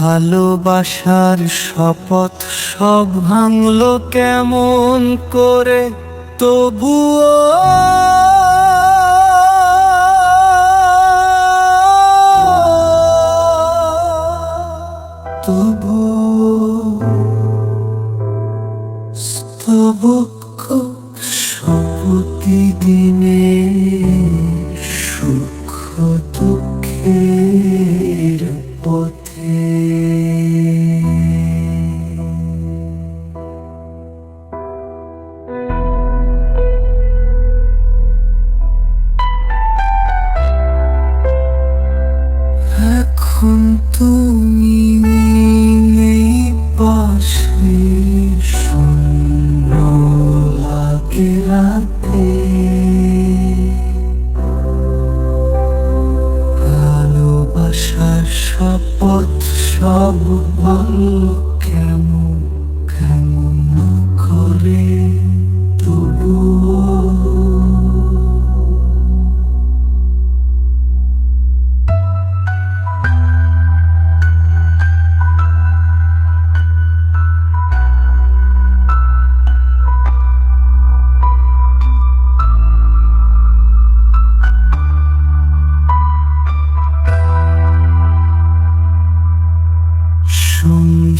ভালোবাসার শপথ সব ভাঙলো কেমন করে? তবুও তবুও স্তবক প্রতিদিনে সুখ পথে এখন তুমি নেই পাশে শূন্য লাগে রাতে। শপথ সব কেমন?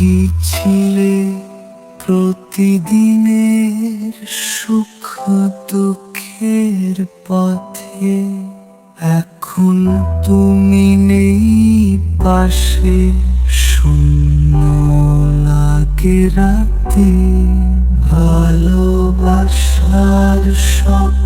সঙ্গী ছিলে প্রতিদিনের সুখ দুঃখের পথে। এখন তুমি নেই পাশে, শূন্য লাগে রাতে। ভালোবাসার সব